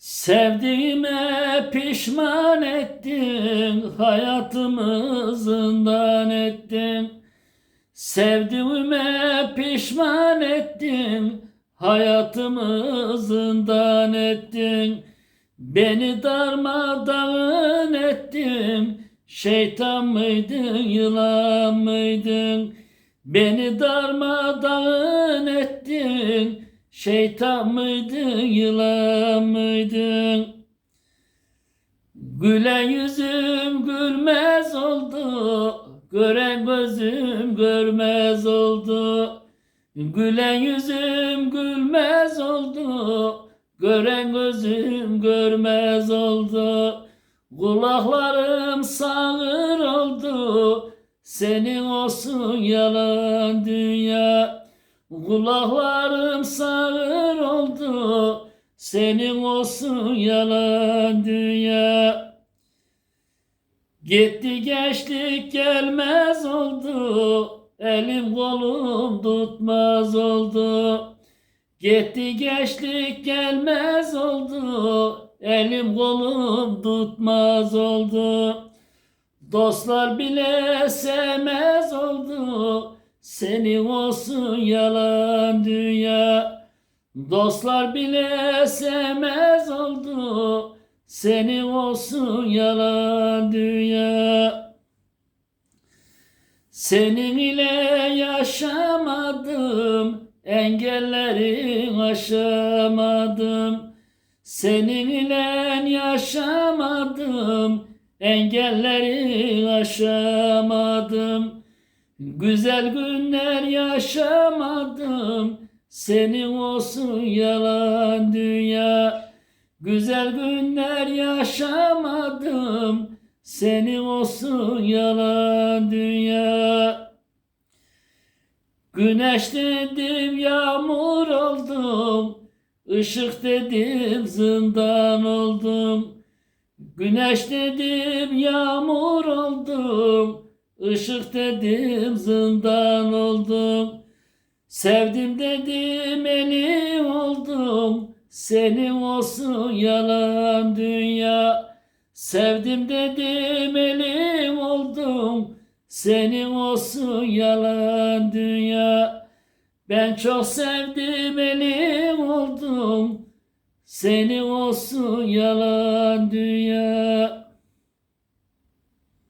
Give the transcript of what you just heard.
Sevdiğime pişman ettin, hayatımı zindan ettin. Sevdiğime pişman ettin, hayatımı zindan ettin. Beni darmadağın ettin, şeytan mıydın, yılan mıydın? Beni darmadağın şeytan mıydın, yılan mıydın? Gülen yüzüm gülmez oldu, gören gözüm görmez oldu. Gülen yüzüm gülmez oldu, gören gözüm görmez oldu. Kulaklarım sağır oldu, senin olsun yalan dünya. Kulaklarım sağır oldu, senin olsun yalan dünya. Gitti gençlik gelmez oldu, elim kolum tutmaz oldu. Gitti gençlik gelmez oldu, elim kolum tutmaz oldu. Dostlar bile sevmez oldu, senin olsun yalan dünya. Dostlar bile sevmez oldu, senin olsun yalan dünya. Senin ile yaşamadım, engelleri aşamadım. Senin ile yaşamadım, engelleri aşamadım. Güzel günler yaşamadım, senin olsun yalan dünya. Güzel günler yaşamadım, senin olsun yalan dünya. Güneş dedim yağmur oldum, ışık dedim zindan oldum. Güneş dedim yağmur oldum, ışık dedim zindan oldum. Sevdim dedim elim oldum, senin olsun yalan dünya. Sevdim dedim elim oldum, senin olsun yalan dünya. Ben çok sevdim elim oldum, senin olsun yalan dünya.